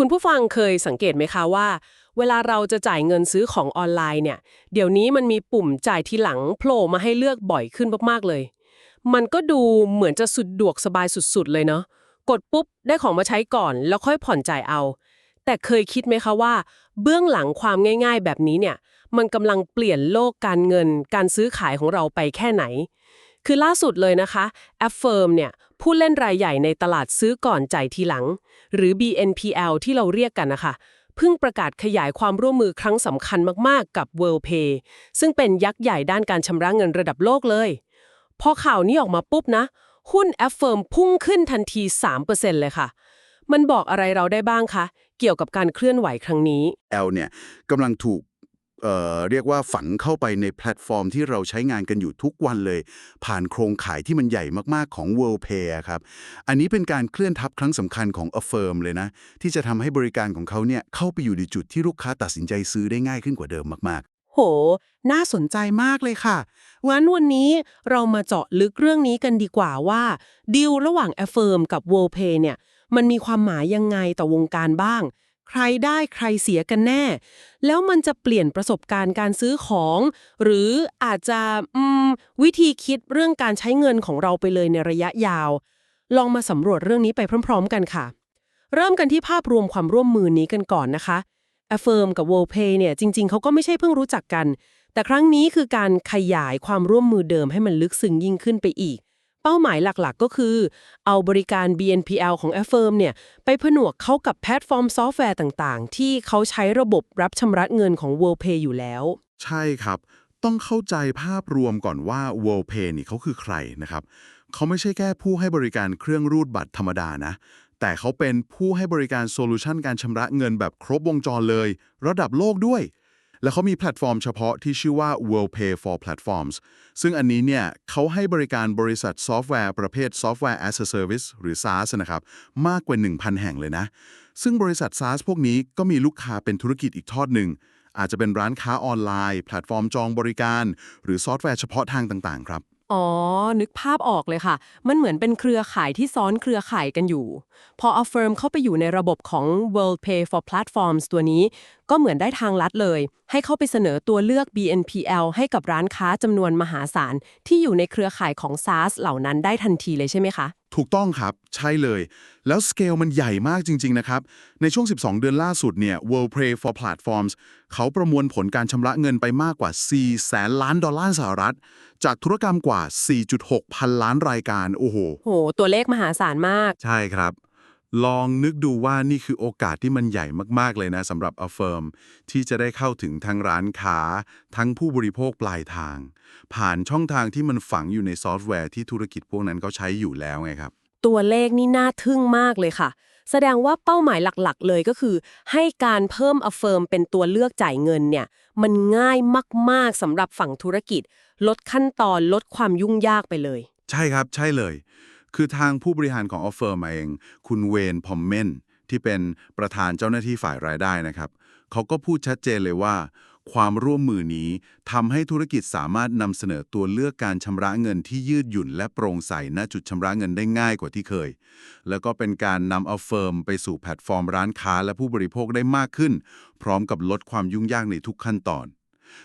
คุณผู้ฟังเคยสังเกตไหมคะว่า เวลาเราจะจ่ายเงินซื้อของออนไลน์เนี่ย เดี๋ยวนี้มันมีปุ่มจ่ายทีหลังโผล่มาให้เลือกบ่อยขึ้นมากๆเลย มันก็ดูเหมือนจะสุดดวกสบายสุดๆเลยเนาะกดปุ๊บได้ของมาใช้ก่อน แล้วค่อยผ่อนจ่ายเอา แต่เคยคิดไหมคะว่า เบื้องหลังความง่าย ๆ แบบนี้เนี่ย มันกำลังเปลี่ยนโลกการเงิน การซื้อขายของเราไปแค่ไหน คือล่าสุดเลยนะคะแอปเฟิร์มเนี่ย ผู้เล่นรายใหญ่ในตลาดซื้อก่อนจ่ายทีหลัง หรือ BNPL ที่เราเรียกกันนะคะเพิ่งประกาศขยายความร่วมมือครั้งสำคัญมากๆกับ WorldPay ซึ่งเป็นยักษ์ใหญ่ด้านการชำระเงินระดับโลกเลย พอข่าวนี้ออกมาปุ๊บนะ หุ้นแอปเฟิร์มพุ่งขึ้นทันที 3%เลยค่ะ มันบอกอะไรเราได้บ้างคะ เกี่ยวกับการเคลื่อนไหวครั้งนี้ L เนี่ยกำลังถูก เเรียกว่าฝังเข้าไปในแพลตฟอร์มที่เราใช้งานกันอยู่ทุกวันเลย ผ่านโครงข่ายที่มันใหญ่มากๆของ WorldPay ครับ อันนี้เป็นการเคลื่อนทับครั้งสำคัญของ Affirm เลยนะ ที่จะทำให้บริการของเขาเนี่ยเข้าไปอยู่ในจุดที่ลูกค้าตัดสินใจซื้อได้ง่ายขึ้นกว่าเดิมมากๆ โห น่าสนใจมากเลยค่ะงั้นวันนี้เรามาเจาะลึกเรื่องนี้กันดีกว่าว่าดีลระหว่าง Affirm กับ WorldPay เนี่ยมันมีความหมายยังไงต่อวงการบ้าง ใครได้ใครเสียกันแน่ แล้วมันจะเปลี่ยนประสบการณ์การซื้อของ หรืออาจจะอืมวิธีคิดเรื่องการใช้เงินของเราไปเลยในระยะยาว ลองมาสำรวจเรื่องนี้ไปพร้อม ๆ กันค่ะ เริ่มกันที่ภาพรวมความร่วมมือนี้กันก่อนนะคะ Affirm กับ WorldPay เนี่ยจริง ๆ เขาก็ไม่ใช่เพิ่งรู้จักกัน แต่ครั้งนี้คือการขยายความร่วมมือเดิมให้มันลึกซึ้งยิ่งขึ้นไปอีก ป้าหมายหลักๆ ก็คือ เอาบริการ BNPL ของ Affirm เนี่ย ไปผนวกเข้ากับแพลตฟอร์มซอฟต์แวร์ต่างๆ ที่เขาใช้ระบบรับชำระเงินของ WorldPay อยู่แล้ว ใช่ครับ ต้องเข้าใจภาพรวมก่อนว่า WorldPay นี่เขาคือใครนะครับ เขาไม่ใช่แค่ผู้ให้บริการเครื่องรูดบัตรธรรมดานะ แต่เขาเป็นผู้ให้บริการโซลูชันการชำระเงินแบบครบวงจรเลย ระดับโลกด้วย แล้วเขามีแพลตฟอร์มเฉพาะที่ชื่อว่า WorldPay for Platforms ซึ่งอันนี้เนี่ยเขาให้บริการบริษัทซอฟต์แวร์ประเภท Software as a Service หรือ SaaS นะครับ มากกว่า 1,000 แห่งเลยนะ ซึ่งบริษัท SaaS พวกนี้ก็มีลูกค้าเป็นธุรกิจอีกทอดหนึ่ง อาจจะเป็นร้านค้าออนไลน์ แพลตฟอร์มจองบริการ หรือซอฟต์แวร์เฉพาะทางต่างๆ ครับ อ๋อ นึกภาพออกเลยค่ะ มันเหมือนเป็นเครือข่ายที่ซ้อนเครือข่ายกันอยู่ พอ Affirm เข้าไปอยู่ในระบบของ WorldPay for Platforms ตัวนี้ ก็เหมือนได้ทางลัดเลย ให้เข้าไปเสนอตัวเลือก BNPL ให้กับร้านค้าจำนวนมหาศาลที่อยู่ในเครือข่ายของ SaaS เหล่านั้นได้ทันทีเลยใช่ไหมคะ ถูกต้องครับ ใช่เลย แล้วสเกลมันใหญ่มากจริง ๆ นะครับ ในช่วง 12 เดือนล่าสุดเนี่ย World Pay for Platforms เขาประมวลผลการชำระเงินไปมากกว่า 4 แสนล้านดอลลาร์สหรัฐ จากธุรกรรมกว่า 4.6 พันล้านรายการ โอ้โห โห ตัวเลขมหาศาลมาก ใช่ครับ ลองนึกดูว่านี่คือโอกาสที่มันใหญ่มาก ๆ เลยนะสำหรับ Affirm ที่จะได้เข้าถึงทั้งร้านค้า ทั้งผู้บริโภคปลายทาง ผ่านช่องทางที่มันฝังอยู่ในซอฟต์แวร์ที่ธุรกิจพวกนั้นเขาใช้อยู่แล้วไงครับ ตัวเลขนี่น่าทึ่งมากเลยค่ะ แสดงว่าเป้าหมายหลักๆ เลยก็คือ ให้การเพิ่ม Affirm เป็นตัวเลือกจ่ายเงินเนี่ยมันง่ายมาก ๆสำหรับฝั่งธุรกิจ ลดขั้นตอนลดความยุ่งยากไปเลย ใช่ครับใช่เลย คือทางผู้บริหารของ Offer มาเอง คุณเวนพอมเมนที่เป็นประธานเจ้าหน้าที่ฝ่ายรายได้นะครับเขาก็พูดชัดเจนเลยว่า ความร่วมมือนี้ทำให้ธุรกิจสามารถนำเสนอตัวเลือกการชำระเงินที่ยืดหยุ่น และโปร่งใสณจุดชำระเงินได้ง่ายกว่าที่เคย แล้วก็เป็นการนำเอาเฟิร์มไปสู่แพลตฟอร์มร้านค้าและผู้บริโภคได้มากขึ้น พร้อมกับลดความยุ่งยากในทุกขั้นตอน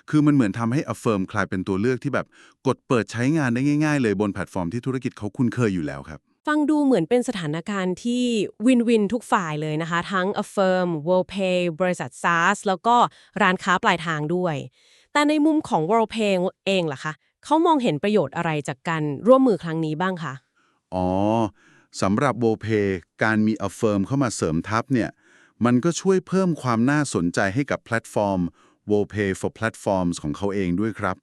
คือมันเหมือนทำให้ Affirm กลายเป็นตัวเลือกที่แบบกดเปิดใช้งานได้ง่าย ๆ เลยบนแพลตฟอร์มที่ธุรกิจเขาคุ้นเคยอยู่แล้วครับ ฟังดูเหมือนเป็นสถานการณ์ที่วินวินทุกฝ่ายเลยนะคะ ทั้ง Affirm WorldPay บริษัท SaaS แล้วก็ร้านค้าปลายทางด้วย แต่ในมุมของ WorldPay เองล่ะคะเขามองเห็นประโยชน์อะไรจากการร่วมมือครั้งนี้บ้างคะอ๋อสำหรับโบเพการมี Affirm เข้ามาเสริมทัพเนี่ยมันก็ช่วยเพิ่มความน่าสนใจให้กับแพลตฟอร์ม w o p a y for Platforms ของเขาเองด้วยครับ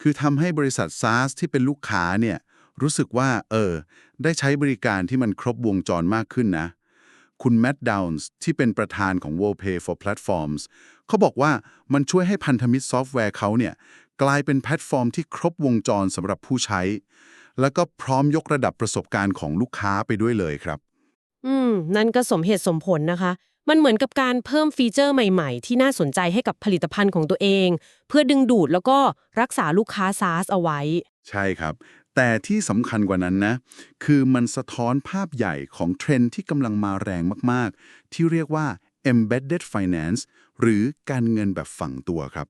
คือทำให้บริษัท SaaS ที่เป็นลูกค้าเนี่ยรู้สึกว่า เออ ได้ใช้บริการที่มันครบวงจรมากขึ้นนะ คุณแม t ดาวน์ที่เป็นประธานของ w o p a y for Platforms เขาบอกว่ามันช่วยให้พันธมิตรซอฟต์แวร์เขาเนี่ยกลายเป็นแพลตฟอร์มที่ครบวงจรสำหรับผู้ใช้ แล้วก็พร้อมยกระดับประสบการณ์ของลูกค้าไปด้วยเลยครับ อืม นั่นก็สมเหตุสมผลนะคะ มันเหมือนกับการเพิ่มฟีเจอร์ใหม่ๆ ที่น่าสนใจให้กับผลิตภัณฑ์ของตัวเอง เพื่อดึงดูดแล้วก็รักษาลูกค้า SaaS เอาไว้ ใช่ครับ แต่ที่สำคัญกว่านั้นนะ คือมันสะท้อนภาพใหญ่ของเทรนด์ที่กำลังมาแรงมากๆ ที่เรียกว่า embedded finance หรือการเงินแบบฝังตัวครับ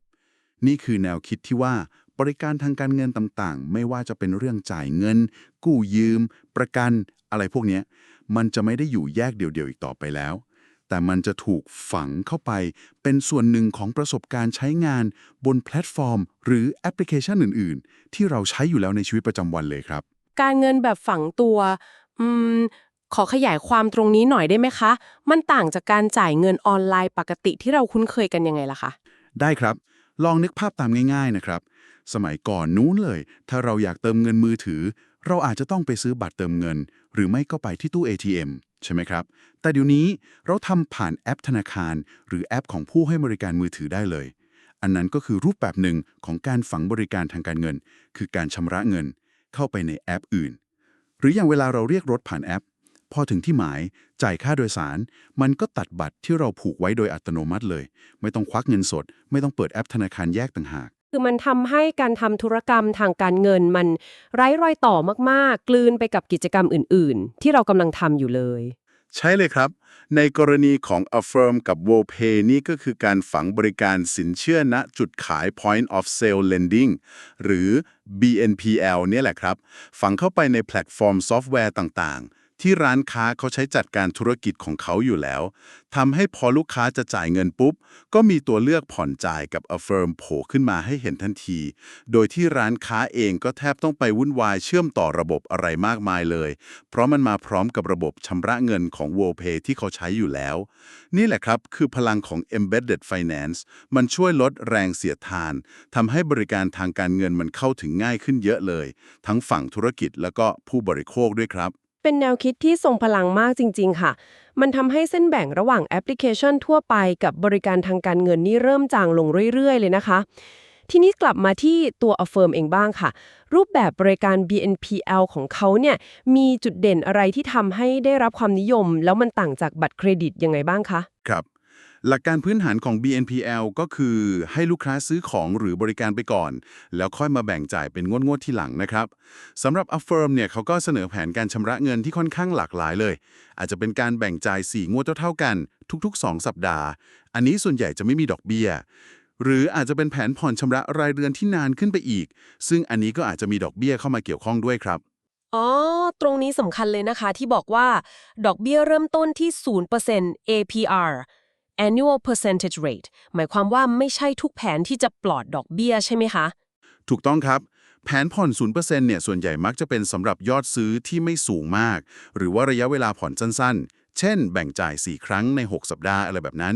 นี่คือแนวคิดที่ว่าบริการทางการเงินต่างๆ ไม่ว่าจะเป็นเรื่องจ่ายเงิน กู้ยืม ประกัน อะไรพวกนี้มันจะไม่ได้อยู่แยกเดี่ยวๆอีกต่อไปแล้ว แต่มันจะถูกฝังเข้าไป เป็นส่วนหนึ่งของประสบการณ์ใช้งานบนแพลตฟอร์ม หรือแอปพลิเคชันอื่น ๆ ที่เราใช้อยู่แล้วในชีวิตประจำวันเลยครับ การเงินแบบฝังตัว อืม ขอขยายความตรงนี้หน่อยได้ไหมคะ มันต่างจากการจ่ายเงินออนไลน์ปกติที่เราคุ้นเคยกันยังไงล่ะคะ ได้ครับ ลองนึกภาพตามง่าย ๆ นะครับ สมัยก่อนนู้นเลย ถ้าเราอยากเติมเงินมือถือ เราอาจจะต้องไปซื้อบัตรเติมเงิน หรือไม่ก็ไปที่ตู้ ATM ใช่ไหมครับ แต่เดี๋ยวนี้เราทำผ่านแอปธนาคาร หรือแอปของผู้ให้บริการมือถือได้เลย อันนั้นก็คือรูปแบบหนึ่งของการฝังบริการทางการเงิน คือการชำระเงิน เข้าไปในแอปอื่น หรืออย่างเวลาเราเรียกรถผ่านแอป พอถึงที่หมายจ่ายค่าโดยสาร มันก็ตัดบัตรที่เราผูกไว้โดยอัตโนมัติเลย ไม่ต้องควักเงินสด ไม่ต้องเปิดแอปธนาคารแยกต่างหาก คือมันทำให้การทำธุรกรรมทางการเงินมันไร้รอยต่อมากๆ กลืนไปกับกิจกรรมอื่น ๆ ที่เรากำลังทำอยู่เลย ใช่เลยครับ ในกรณีของ Affirm กับ w o p a y นี่ก็คือการฝังบริการสินเชื่อณจุดขาย Point of Sale Lending หรือ BNPL เนี่ยแหละครับ ฝังเข้าไปในแพลตฟอร์มซอฟต์แวร์ต่างๆ ที่ร้านค้าเขาใช้จัดการธุรกิจของเขาอยู่แล้วทำให้พอลูกค้าจะจ่ายเงินปุ๊บ ก็มีตัวเลือกผ่อนจ่ายกับ Affirm โผล่ขึ้นมาให้เห็นทันที โดยที่ร้านค้าเองก็แทบต้องไปวุ่นวายเชื่อมต่อระบบอะไรมากมายเลย เพราะมันมาพร้อมกับระบบชำระเงินของ WorldPay ที่เขาใช้อยู่แล้ว นี่แหละครับคือพลังของ Embedded Finance มันช่วยลดแรงเสียดทานทำให้บริการทางการเงินมันเข้าถึงง่ายขึ้นเยอะเลย ทั้งฝั่งธุรกิจแล้วก็ผู้บริโภคด้วยครับ เป็นแนวคิดที่ทรงพลังมากจริง ๆ ค่ะ มันทำให้เส้นแบ่งระหว่างแอปพลิเคชันทั่วไปกับบริการทางการเงินนี่เริ่มจางลงเรื่อย ๆ เลยนะคะ ทีนี้กลับมาที่ตัว Affirm เองบ้างค่ะ รูปแบบบริการ BNPL ของเขาเนี่ยมีจุดเด่นอะไรที่ทำให้ได้รับความนิยม แล้วมันต่างจากบัตรเครดิตยังไงบ้างคะ ครับ หลักการพื้นฐานของ BNPL ก็คือให้ลูกค้าซื้อของหรือบริการไปก่อน แล้วค่อยมาแบ่งจ่ายเป็นงวดๆที่หลังนะครับสำหรับ Affirm เนี่ยเขาก็เสนอแผนการชำระเงินที่ค่อนข้างหลากหลายเลย อาจจะเป็นการแบ่งจ่าย 4 งวดเท่าๆกัน ทุก ๆ 2 สัปดาห์ อันนี้ส่วนใหญ่จะไม่มีดอกเบี้ยหรืออาจจะเป็นแผนผ่อนชำระรายเดือนที่นานขึ้นไปอีก ซึ่งอันนี้ก็อาจจะมีดอกเบี้ยเข้ามาเกี่ยวข้องด้วยครับ อ๋อ ตรงนี้สำคัญเลยนะคะที่บอกว่า ดอกเบี้ยเริ่มต้นที่ 0% APR annual percentage rate หมายความว่าไม่ใช่ทุกแผนที่จะปลอดดอกเบี้ยใช่ไหมคะ ถูกต้องครับ แผนผ่อน 0%เนี่ย ส่วนใหญ่มักจะเป็นสำหรับยอดซื้อที่ไม่สูงมาก หรือว่าระยะเวลาผ่อนสั้นๆ เช่น แบ่งจ่าย 4 ครั้งใน 6 สัปดาห์อะไรแบบนั้น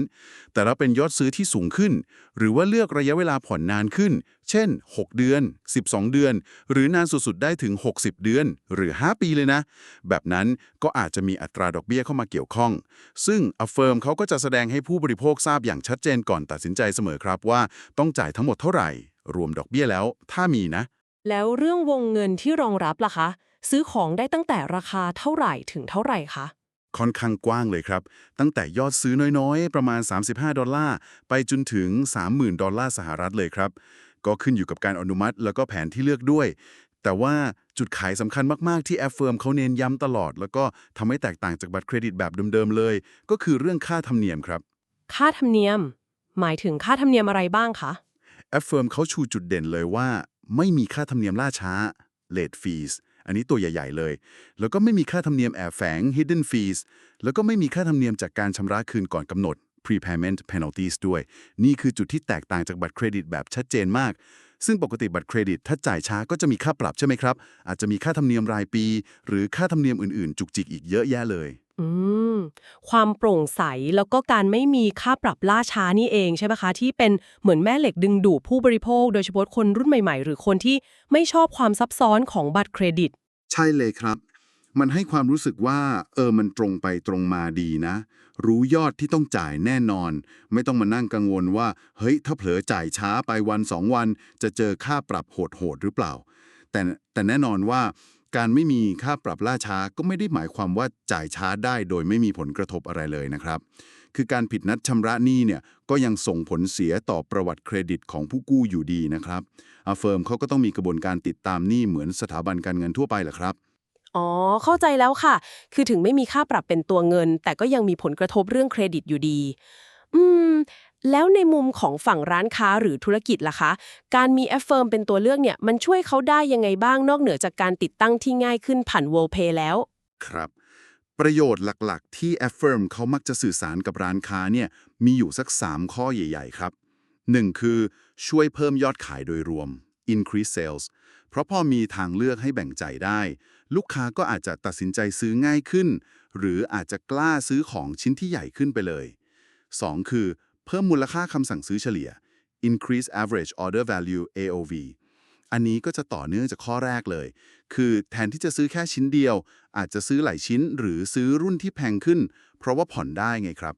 แต่ถ้าเป็นยอดซื้อที่สูงขึ้น หรือว่าเลือกระยะเวลาผ่อนนานขึ้น เช่น 6 เดือน 12 เดือน หรือนานสุดๆ ได้ถึง 60 เดือน หรือ 5 ปีเลยนะ แบบนั้นก็อาจจะมีอัตราดอกเบี้ยเข้ามาเกี่ยวข้อง ซึ่ง Affirm เขาก็จะแสดงให้ผู้บริโภคทราบอย่างชัดเจนก่อนตัดสินใจเสมอครับว่าต้องจ่ายทั้งหมดเท่าไหร่ รวมดอกเบี้ยแล้ว ถ้ามีนะ แล้วเรื่องวงเงินที่รองรับล่ะคะ ซื้อของได้ตั้งแต่ราคาเท่าไหร่ถึงเท่าไหร่คะ ค่อนข้างกว้างเลยครับ ตั้งแต่ยอดซื้อน้อยๆ ประมาณ 35 ดอลลาร์ ไปจนถึง 30,000 ดอลลาร์สหรัฐเลยครับ ก็ขึ้นอยู่กับการอนุมัติ แล้วก็แผนที่เลือกด้วย แต่ว่าจุดขายสำคัญมากๆ ที่แอฟเฟิร์มเขาเน้นย้ำตลอด แล้วก็ทำให้แตกต่างจากบัตรเครดิตแบบเดิมๆเลย ก็คือเรื่องค่าธรรมเนียมครับ ค่าธรรมเนียม หมายถึงค่าธรรมเนียมอะไรบ้างคะแอฟเฟิร์มเขาชูจุดเด่นเลยว่า ไม่มีค่าธรรมเนียมล่าช้า late fees อันนี้ตัวใหญ่ ๆ เลย แล้วก็ไม่มีค่าธรรมเนียมแอบแฝง hidden fees แล้วก็ไม่มีค่าธรรมเนียมจากการชำระคืนก่อนกำหนด prepayment penalties ด้วย นี่คือจุดที่แตกต่างจากบัตรเครดิตแบบชัดเจนมาก ซึ่งปกติบัตรเครดิตถ้าจ่ายช้าก็จะมีค่าปรับใช่ไหมครับ อาจจะมีค่าธรรมเนียมรายปี หรือค่าธรรมเนียมอื่นๆ จุกจิกอีกเยอะแยะเลย อืม ความโปร่งใสแล้วก็การไม่มีค่าปรับล่าช้านี่เองใช่ไหมคะ ที่เป็นเหมือนแม่เหล็กดึงดูดผู้บริโภค โดยเฉพาะคนรุ่นใหม่ๆ หรือคนที่ไม่ชอบความซับซ้อนของบัตรเครดิต ใช่เลยครับ มันให้ความรู้สึกว่า เออมันตรงไปตรงมาดีนะ รู้ยอดที่ต้องจ่ายแน่นอน ไม่ต้องมานั่งกังวลว่า เฮ้ย ถ้าเผลอจ่ายช้าไปวันสองวัน จะเจอค่าปรับโหดๆหรือเปล่า แต่แต่แน่นอนว่าการไม่มีค่าปรับล่าช้าก็ไม่ได้หมายความว่าจ่ายช้าได้โดยไม่มีผลกระทบอะไรเลยนะครับ คือการผิดนัดชำระหนี้เนี่ยก็ยังส่งผลเสียต่อประวัติเครดิตของผู้กู้อยู่ดีนะครับอาเฟิร์มเขาก็ต้องมีกระบวนการติดตามหนี้เหมือนสถาบันการเงินทั่วไปแหละครับ อ๋อ เข้าใจแล้วค่ะ คือถึงไม่มีค่าปรับเป็นตัวเงิน แต่ก็ยังมีผลกระทบเรื่องเครดิตอยู่ดี อืม แล้วในมุมของฝั่งร้านค้าหรือธุรกิจล่ะคะ การมี Affirm เป็นตัวเลือกเนี่ย มันช่วยเขาได้ยังไงบ้างนอกเหนือจากการติดตั้งที่ง่ายขึ้นผ่าน WorldPay แล้ว ครับ ประโยชน์หลักๆ ที่ Affirm เขามักจะสื่อสารกับร้านค้าเนี่ยมีอยู่สัก 3 ข้อใหญ่ ๆ ครับ 1. คือช่วยเพิ่มยอดขายโดยรวม increase sales ราะพอมีทางเลือกให้แบ่งใจได้ ลูกค้าก็อาจจะตัดสินใจซื้อง่ายขึ้น หรืออาจจะกล้าซื้อของชิ้นที่ใหญ่ขึ้นไปเลย 2. คือ เพิ่มมูลค่าคำสั่งซื้อเฉลี่ย increase average order value AOV อันนี้ก็จะต่อเนื่องจากข้อแรกเลย คือแทนที่จะซื้อแค่ชิ้นเดียว อาจจะซื้อหลายชิ้นหรือซื้อรุ่นที่แพงขึ้น เพราะว่าผ่อนได้ไงครับ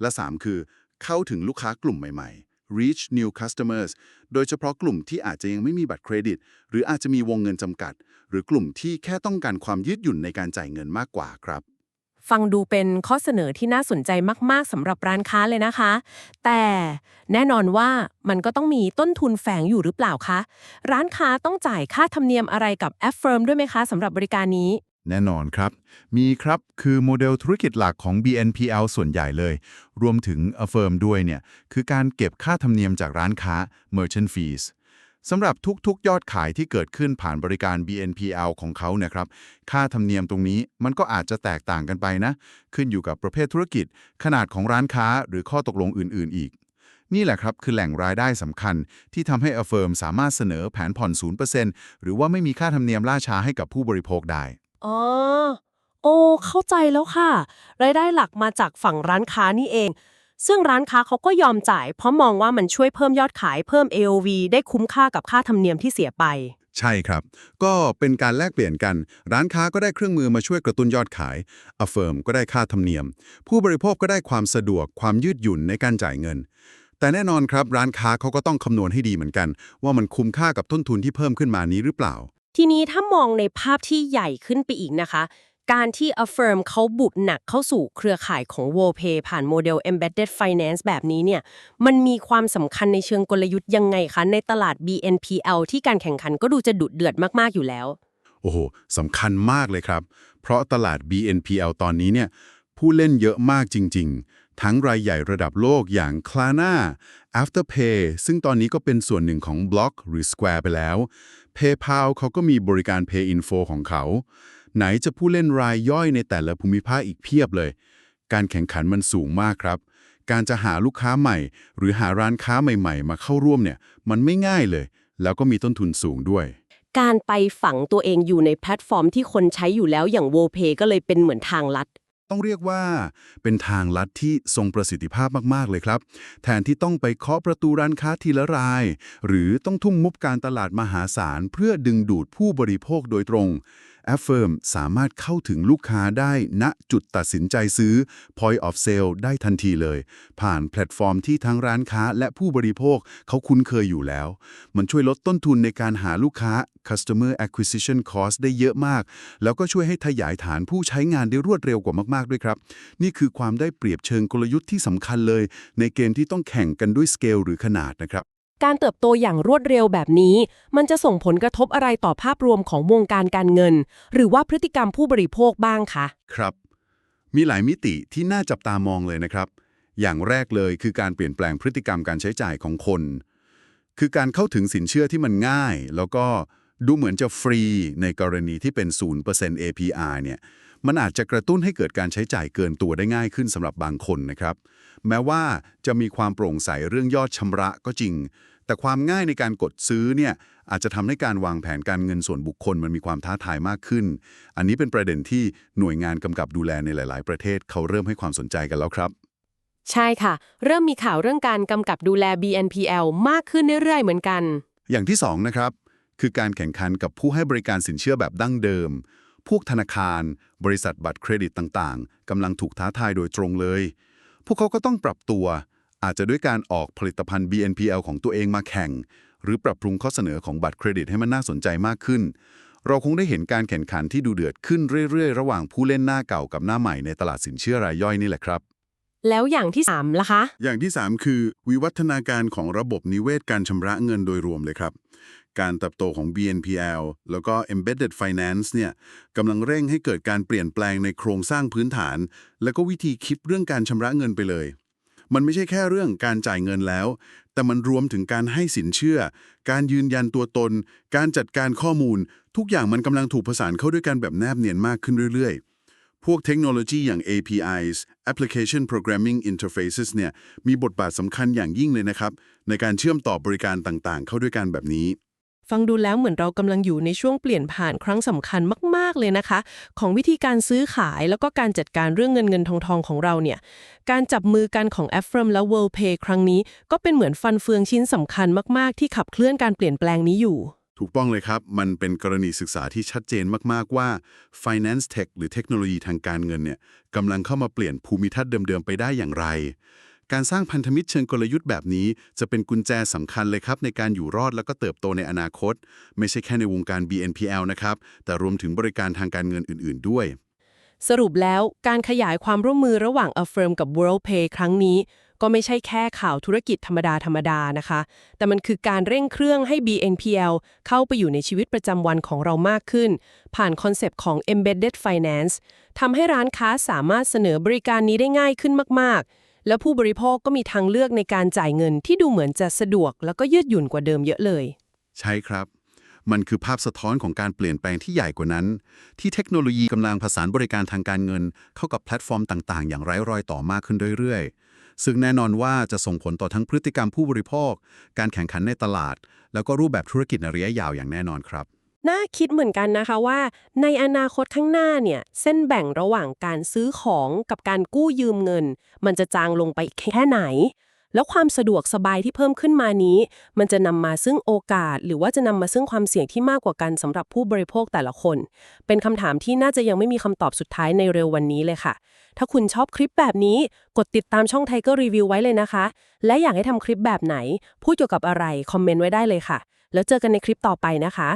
และ 3 คือ เข้าถึงลูกค้ากลุ่มใหม่ๆ reach new customers โดยเฉพาะกลุ่มที่อาจจะยังไม่มีบัตรเครดิต หรืออาจจะมีวงเงินจำกัด หรือกลุ่มที่แค่ต้องการความยืดหยุ่นในการจ่ายเงินมากกว่าครับฟังดูเป็นข้อเสนอที่น่าสนใจมาก ๆสำหรับร้านค้าเลยนะคะ แต่แน่นอนว่ามันก็ต้องมีต้นทุนแฝงอยู่หรือเปล่าคะ ร้านค้าต้องจ่ายค่าธรรมเนียมอะไรกับ Affirm ด้วยไหมคะสำหรับบริการนี้ แน่นอนครับ มีครับ คือโมเดลธุรกิจหลักของ BNPL ส่วนใหญ่เลย รวมถึง Affirm ด้วยเนี่ย คือการเก็บค่าธรรมเนียมจากร้านค้า Merchant Fees สำหรับทุกๆ ยอดขายที่เกิดขึ้นผ่านบริการ BNPL ของเขาเนี่ยครับ ค่าธรรมเนียมตรงนี้มันก็อาจจะแตกต่างกันไปนะ ขึ้นอยู่กับประเภทธุรกิจ ขนาดของร้านค้าหรือข้อตกลงอื่น ๆ อีก นี่แหละครับคือแหล่งรายได้สำคัญที่ทำให้ Affirm สามารถเสนอแผนผ่อน 0%หรือว่าไม่มีค่าธรรมเนียมล่าช้าให้กับผู้บริโภคได้ อ๋อ โอ้ เข้าใจแล้วค่ะ รายได้หลักมาจากฝั่งร้านค้านี่เอง ซึ่งร้านค้าเขาก็ยอมจ่าย เพราะมองว่ามันช่วยเพิ่มยอดขายเพิ่ม AOV ได้คุ้มค่ากับค่าธรรมเนียมที่เสียไป ใช่ครับ ก็เป็นการแลกเปลี่ยนกัน ร้านค้าก็ได้เครื่องมือมาช่วยกระตุ้นยอดขาย Affirm ก็ได้ค่าธรรมเนียม ผู้บริโภคก็ได้ความสะดวกความยืดหยุ่นในการจ่ายเงิน แต่แน่นอนครับ ร้านค้าเขาก็ต้องคำนวณให้ดีเหมือนกัน ว่ามันคุ้มค่ากับต้นทุนที่เพิ่มขึ้นมานี้หรือเปล่า ทีนี้ถ้ามองในภาพที่ใหญ่ขึ้นไปอีกนะคะ การที่ Affirm เขาบุกหนักเข้าสู่เครือข่ายของ WorldPay ผ่านโมเดล Embedded Finance แบบนี้เนี่ย มันมีความสำคัญในเชิงกลยุทธ์ยังไงคะ ในตลาด BNPL ที่การแข่งขันก็ดูจะดุเดือดมากๆอยู่แล้ว โอ้โหสำคัญมากเลยครับ เพราะตลาด BNPL ตอนนี้เนี่ยผู้เล่นเยอะมากจริง ๆ ทั้งรายใหญ่ระดับโลกอย่าง Klarna Afterpay ซึ่งตอนนี้ก็เป็นส่วนหนึ่งของ Block หรือ Square ไปแล้ว PayPal เขาก็มีบริการ Pay Info ของเขา ไหนจะผู้เล่นรายย่อยในแต่ละภูมิภาคอีกเพียบเลย การแข่งขันมันสูงมากครับ การจะหาลูกค้าใหม่ หรือหาร้านค้าใหม่ ๆ มาเข้าร่วมเนี่ย มันไม่ง่ายเลย แล้วก็มีต้นทุนสูงด้วย การไปฝังตัวเองอยู่ในแพลตฟอร์มที่คนใช้อยู่แล้วอย่าง w o p a y ก็เลยเป็นเหมือนทางลัด ต้องเรียกว่า เป็นทางลัดที่ทรงประสิทธิภาพมาก ๆ เลยครับ แทนที่ต้องไปเคาะประตูร้านค้าทีละราย หรือต้องทุ่มมุบการตลาดมหาศาลเพื่อดึงดูดผู้บริโภคโดยตรง Affirm สามารถเข้าถึงลูกค้าได้ณจุดตัดสินใจซื้อ Point of Sale ได้ทันทีเลย ผ่านแพลตฟอร์มที่ทั้งร้านค้าและผู้บริโภคเขาคุ้นเคยอยู่แล้ว มันช่วยลดต้นทุนในการหาลูกค้า Customer Acquisition Cost ได้เยอะมาก แล้วก็ช่วยให้ขยายฐานผู้ใช้งานได้รวดเร็วกว่ามาก ๆ ด้วยครับ นี่คือความได้เปรียบเชิงกลยุทธ์ที่สำคัญเลย ในเกมที่ต้องแข่งกันด้วยสเกลหรือขนาดนะครับ การเติบโตอย่างรวดเร็วแบบนี้ มันจะส่งผลกระทบอะไรต่อภาพรวมของวงการการเงิน หรือว่าพฤติกรรมผู้บริโภคบ้างคะครับ มีหลายมิติที่น่าจับตามองเลยนะครับ อย่างแรกเลยคือการเปลี่ยนแปลงพฤติกรรมการใช้จ่ายของคน คือการเข้าถึงสินเชื่อที่มันง่าย แล้วก็ดูเหมือนจะฟรีในกรณีที่เป็น 0% APR เนี่ย มันอาจจะกระตุ้นให้เกิดการใช้จ่ายเกินตัวได้ง่ายขึ้นสำหรับบางคนนะครับ แม้ว่าจะมีความโปร่งใสเรื่องยอดชำระก็จริง แต่ความง่ายในการกดซื้อเนี่ยอาจจะทำให้การวางแผนการเงินส่วนบุคคลมันมีความท้าทายมากขึ้น อันนี้เป็นประเด็นที่หน่วยงานกำกับดูแลในหลาย ๆ ประเทศเขาเริ่มให้ความสนใจกันแล้วครับใช่ค่ะ เริ่มมีข่าวเรื่องการกำกับดูแล BNPL มากขึ้นเรื่อยๆ เหมือนกัน อย่างที่2นะครับ คือการแข่งขันกับผู้ให้บริการสินเชื่อแบบดั้งเดิม พวกธนาคาร บริษัทบัตรเครดิตต่างๆกำลังถูกท้าทายโดยตรงเลย พวกเขาก็ต้องปรับตัว อาจจะด้วยการออกผลิตภัณฑ์ BNPL ของตัวเองมาแข่ง หรือปรับปรุงข้อเสนอของบัตรเครดิตให้มันน่าสนใจมากขึ้น เราคงได้เห็นการแข่งขันที่ดูเดือดขึ้นเรื่อยๆ ระหว่างผู้เล่นหน้าเก่ากับหน้าใหม่ในตลาดสินเชื่อรายย่อยนี่แหละครับแล้วอย่างที่3ล่ะคะ อย่างที่ 3 คือ วิวัฒนาการของระบบนิเวศการชำระเงินโดยรวมเลยครับ การเติบโตของ BNPL แล้วก็ Embedded Finance เนี่ยกำลังเร่งให้เกิดการเปลี่ยนแปลงในโครงสร้างพื้นฐาน และก็วิธีคิดเรื่องการชำระเงินไปเลย มันไม่ใช่แค่เรื่องการจ่ายเงินแล้ว แต่มันรวมถึงการให้สินเชื่อ การยืนยันตัวตน การจัดการข้อมูล ทุกอย่างมันกำลังถูกผสานเข้าด้วยกันแบบแนบเนียนมากขึ้นเรื่อย ๆพวกเทคโนโลยีอย่าง APIs Application Programming Interfaces เนี่ยมีบทบาทสำคัญอย่างยิ่งเลยนะครับ ในการเชื่อมต่อบริการต่างๆ เข้าด้วยกันแบบนี้ ฟังดูแล้วเหมือนเรากำลังอยู่ในช่วงเปลี่ยนผ่านครั้งสำคัญมาก ๆ เลยนะคะ ของวิธีการซื้อขายแล้วก็การจัดการเรื่องเงินเงินทองทองของเราเนี่ย การจับมือกันของ a f f i r m และ WorldPay ครั้งนี้ ก็เป็นเหมือนฟันเฟืองชิ้นสำคัญมาก ๆ ที่ขับเคลื่อนการเปลี่ยนแปลงนี้อยู่ ถูกต้องเลยครับ มันเป็นกรณีศึกษาที่ชัดเจนมาก ๆ ว่า Finance Tech หรือเทคโนโลยีทางการเงินเนี่ยกำลังเข้ามาเปลี่ยนภูมิทัศน์เดิม ๆ ไปได้อย่างไร การสร้างพันธมิตรเชิงกลยุทธ์แบบนี้ จะเป็นกุญแจสำคัญเลยครับในการอยู่รอดแล้วก็เติบโตในอนาคต ไม่ใช่แค่ในวงการ BNPL นะครับ แต่รวมถึงบริการทางการเงินอื่น ๆ ด้วย สรุปแล้วการขยายความร่วมมือระหว่าง Affirm กับ WorldPay ครั้งนี้ ก็ไม่ใช่แค่ข่าวธุรกิจธรรมดาธรรมดานะคะ แต่มันคือการเร่งเครื่องให้ BNPL เข้าไปอยู่ในชีวิตประจำวันของเรามากขึ้น ผ่านคอนเซปต์ของ Embedded Finance ทำให้ร้านค้าสามารถเสนอบริการนี้ได้ง่ายขึ้นมากๆ แล้วผู้บริโภคก็มีทางเลือกในการจ่ายเงินที่ดูเหมือนจะสะดวก แล้วก็ยืดหยุ่นกว่าเดิมเยอะเลย ใช่ครับ มันคือภาพสะท้อนของการเปลี่ยนแปลงที่ใหญ่กว่านั้น ที่เทคโนโลยีกำลังผสานบริการทางการเงิน เข้ากับแพลตฟอร์มต่าง ๆ อย่างไร้รอยต่อมากขึ้นเรื่อยๆ ซึ่งแน่นอนว่าจะส่งผลต่อทั้งพฤติกรรมผู้บริโภค การแข่งขันในตลาด แล้วก็รูปแบบธุรกิจในระยะยาวอย่างแน่นอนครับ น่าคิดเหมือนกันนะคะว่า ในอนาคตข้างหน้าเนี่ย เส้นแบ่งระหว่างการซื้อของกับการกู้ยืมเงิน มันจะจางลงไปแค่ไหน แล้วความสะดวกสบายที่เพิ่มขึ้นมานี้ มันจะนำมาซึ่งโอกาส หรือว่าจะนำมาซึ่งความเสี่ยงที่มากกว่ากันสำหรับผู้บริโภคแต่ละคน เป็นคำถามที่น่าจะยังไม่มีคำตอบสุดท้ายในเร็ววันนี้เลยค่ะ ถ้าคุณชอบคลิปแบบนี้ กดติดตามช่องไทเกอร์รีวิวไว้เลยนะคะ และอยากให้ทำคลิปแบบไหน พูดเกี่ยวกับอะไรคอมเมนต์ไว้ได้เลยค่ะ แล้วเจอกันในคลิปต่อไปนะคะ